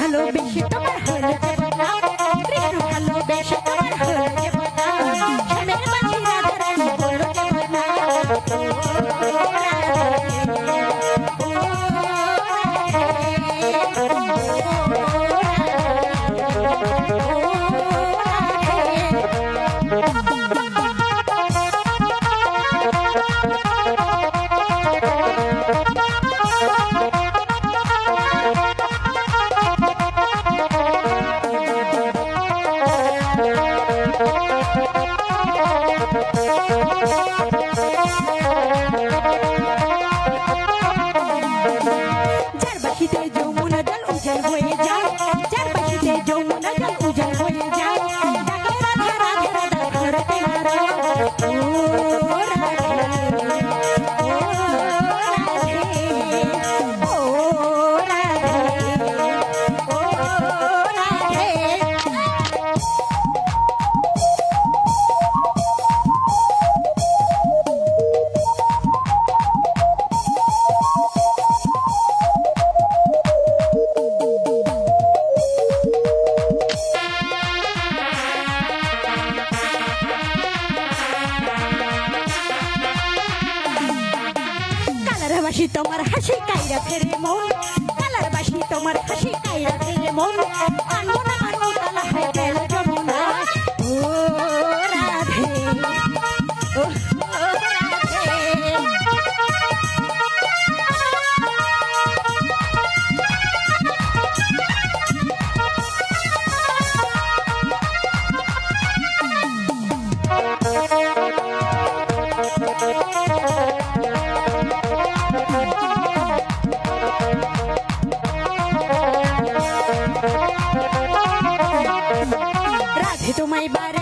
ভালোবেসে তোমার হলো কৃষ্ণ ভালোবেসে তোমার হলো শ্যামের মাঝে রাধা রানী যার বাসিতে যমুনা জল dal হয়ে যায় ভালোবাসি তোমার হাসি কাইরা ফেরে মন ভালোবাসি তোমার হাসি কাইরা ফেরে মন আনন্দ না মানবো তালা হাই তোমায় বার